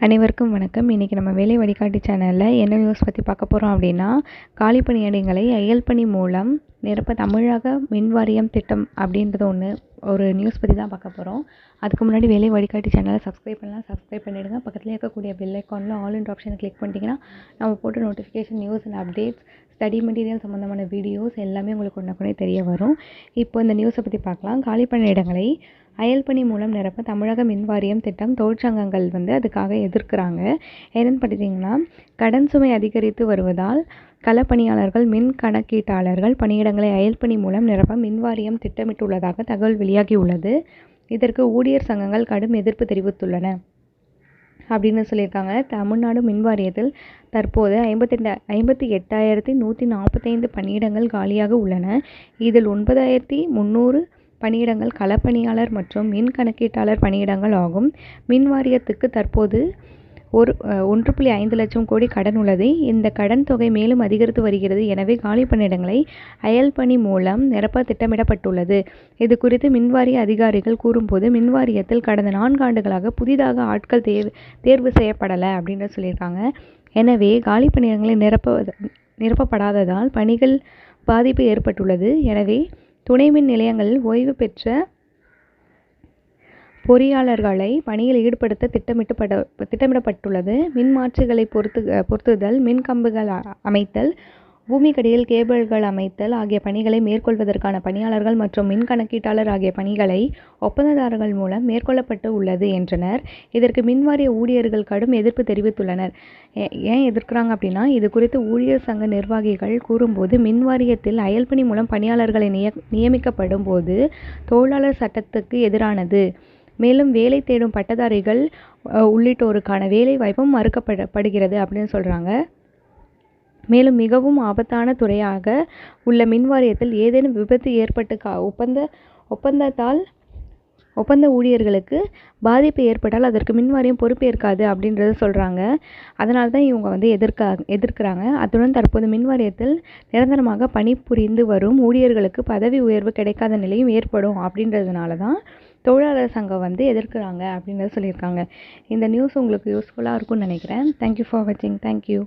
அனைவருக்கும் வணக்கம். இன்றைக்கி நம்ம வேலை வழிகாட்டி சேனலில் என்ன நியூஸ் பற்றி பார்க்க போகிறோம் அப்படின்னா காலி பணியிடங்களை அயல் பணி மூலம் நிரப்ப தமிழக மின் வாரியம் திட்டம் அப்படின்றது ஒன்று ஒரு நியூஸ் பற்றி தான் பார்க்க போகிறோம் அதுக்கு முன்னாடி வேலை வழிகாட்டி சேனலை சப்ஸ்கிரைப் பண்ணலாம். சப்ஸ்கிரைப் பண்ணிவிடுங்க பக்கத்தில் இருக்கக்கூடிய பெல் ஐக்கானில் ஆல் இன்ட் ஆப்ஷனை கிளிக் பண்ணிட்டீங்கன்னா நம்ம போட்டு notification news and updates study material சம்மந்தமான வீடியோஸ் எல்லாமே உங்களுக்கு உடனுக்குடனே தெரிய வரும். இப்போ இந்த நியூஸை பற்றி பார்க்கலாம். காலி பணியிடங்களை அயல் பணி மூலம் நிரப்ப தமிழக மின் வாரியம் திட்டம் தொழிற்சங்கங்கள் வந்து அதுக்காக எதிர்க்கிறாங்க. என்னென்னு பார்த்தீங்கன்னா கடன் சுமை அதிகரித்து வருவதால் களப்பணியாளர்கள் மின் கணக்கீட்டாளர்கள் பணியிடங்களை அயல்பணி மூலம் நிரப்ப மின் வாரியம் திட்டமிட்டுள்ளதாக தகவல் வெளியாகியுள்ளது. இதற்கு ஊழியர் சங்கங்கள் கடும் எதிர்ப்பு தெரிவித்துள்ளன. அப்படின்னு சொல்லியிருக்காங்க. தமிழ்நாடு மின் வாரியத்தில் தற்போது ஐம்பத்தெண்டு ஐம்பத்தி எட்டாயிரத்தி நூற்றி நாற்பத்தைந்து பணியிடங்கள் காலியாக உள்ளன. இதில் ஒன்பதாயிரத்தி முந்நூறு பணியிடங்கள் களப்பணியாளர் மற்றும் மின் கணக்கீட்டாளர் பணியிடங்கள் ஆகும். மின் வாரியத்துக்கு தற்போது ஒரு ஒன்று புள்ளி ஐந்து லட்சம் கோடி கடன் உள்ளது. இந்த கடன் தொகை மேலும் அதிகரித்து வருகிறது. எனவே காலி பணியிடங்களை அயல் பணி மூலம் நிரப்ப திட்டமிடப்பட்டுள்ளது. இது குறித்து மின்வாரிய அதிகாரிகள் கூறும்போது மின்வாரியத்தில் கடந்த நான்கு ஆண்டுகளாக புதிதாக ஆட்கள் தேர்வு தேர்வு செய்யப்படலை அப்படின்னு சொல்லியிருக்காங்க. எனவே காலி பணியிடங்களை நிரப்ப நிரப்பப்படாததால் பணிகள் பாதிப்பு ஏற்பட்டுள்ளது. எனவே துணை மின் நிலையங்களில் ஓய்வு பெற்ற பொறியாளர்களை பணியில் ஈடுபடுத்த திட்டமிட்டுப்பட திட்டமிடப்பட்டுள்ளது. மின் மாற்றிகளை பொறுத்து பொருத்துதல் மின் கம்புகள் அமைத்தல் பூமிக்கடியில் கேபிள்கள் அமைத்தல் ஆகிய பணிகளை மேற்கொள்வதற்கான பணியாளர்கள் மற்றும் மின் கணக்கீட்டாளர் ஆகிய பணிகளை ஒப்பந்ததாரர்கள் மூலம் மேற்கொள்ளப்பட்டு உள்ளது என்றனர். இதற்கு மின்வாரிய ஊழியர்கள் கடும் எதிர்ப்பு தெரிவித்துள்ளனர். ஏன் எதிர்க்கிறாங்க அப்படின்னா இது குறித்து ஊழியர் சங்க நிர்வாகிகள் கூறும்போது மின்வாரியத்தில் அயல்பணி மூலம் பணியாளர்களை நிய நியமிக்கப்படும் போது தொழிலாளர் சட்டத்துக்கு எதிரானது. மேலும் வேலை தேடும் பட்டதாரிகள் உள்ளிட்டோருக்கான வேலை வாய்ப்பும் மறுக்கப்படுகிறது அப்படின்னு சொல்கிறாங்க மேலும் மிகவும் ஆபத்தான துறையாக உள்ள மின்வாரியத்தில் ஏதேனும் விபத்து ஏற்பட்டு கா ஒப்பந்த ஒப்பந்தத்தால் ஒப்பந்த ஊழியர்களுக்கு பாதிப்பு ஏற்பட்டால் அதற்கு மின்வாரியம் பொறுப்பேற்காது அப்படின்றத சொல்கிறாங்க அதனால தான் இவங்க வந்து எதிர்க்க எதிர்க்கிறாங்க. அத்துடன் தற்போது மின்வாரியத்தில் நிரந்தரமாக பணிபுரிந்து வரும் ஊழியர்களுக்கு பதவி உயர்வு கிடைக்காத நிலையும் ஏற்படும் அப்படின்றதுனால தான் தொழிலாளர் சங்கம் வந்து எதிர்க்கிறாங்க அப்படின்றத சொல்லியிருக்காங்க. இந்த நியூஸ் உங்களுக்கு யூஸ்ஃபுல்லாக இருக்கும்னு நினைக்கிறேன். தேங்க்யூ ஃபார் வாட்சிங் தேங்க்யூ